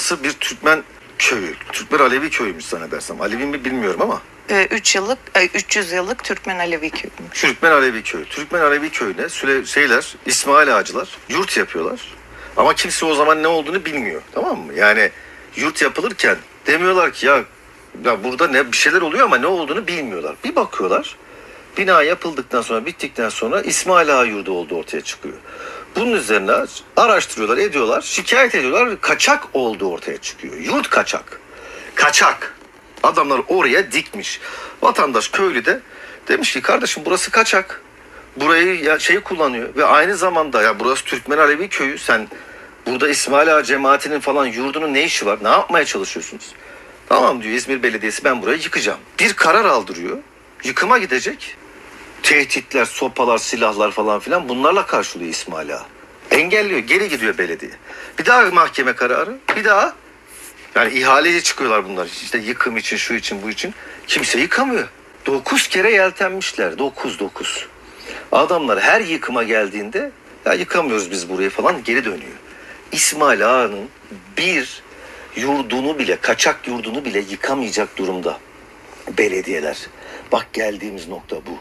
burası bir Türkmen köyü. Türkmen Alevi köyüymüş zannedersem. Alevi mi bilmiyorum ama. 3 yıllık, e, 300 yıllık Türkmen Alevi köyüymüş. Türkmen Alevi köyü. Türkmen Alevi köyüne süle, şeyler, İsmail Ağacılar yurt yapıyorlar. Ama kimse o zaman ne olduğunu bilmiyor. Tamam mı? Yani yurt yapılırken demiyorlar ki ya, ya burada ne bir şeyler oluyor ama ne olduğunu bilmiyorlar. Bir bakıyorlar. Bina yapıldıktan sonra bittikten sonra İsmail Ağa yurdu olduğu ortaya çıkıyor. Bunun üzerine araştırıyorlar, ediyorlar, şikayet ediyorlar. Kaçak olduğu ortaya çıkıyor. Yurt kaçak. Kaçak. Adamlar oraya dikmiş. Vatandaş köylü de demiş ki kardeşim burası kaçak. Burayı ya şeyi kullanıyor ve aynı zamanda ya burası Türkmen Alevi köyü. Sen burada İsmail Ağa cemaatinin falan yurdunun ne işi var? Ne yapmaya çalışıyorsunuz? Tamam diyor İzmir Belediyesi ben burayı yıkacağım. Bir karar aldırıyor. Yıkıma gidecek. Tehditler, sopalar, silahlar falan filan bunlarla karşılıyor İsmail Ağa. Engelliyor. Geri gidiyor belediye. Bir daha mahkeme kararı. Bir daha yani ihaleye çıkıyorlar bunlar. İşte yıkım için, şu için, bu için. Kimse yıkamıyor. Dokuz kere yeltenmişler. Dokuz, dokuz. Adamlar her yıkıma geldiğinde ya yıkamıyoruz biz burayı falan geri dönüyor. İsmail Ağa'nın bir yurdunu bile, kaçak yurdunu bile yıkamayacak durumda belediyeler. Bak geldiğimiz nokta bu.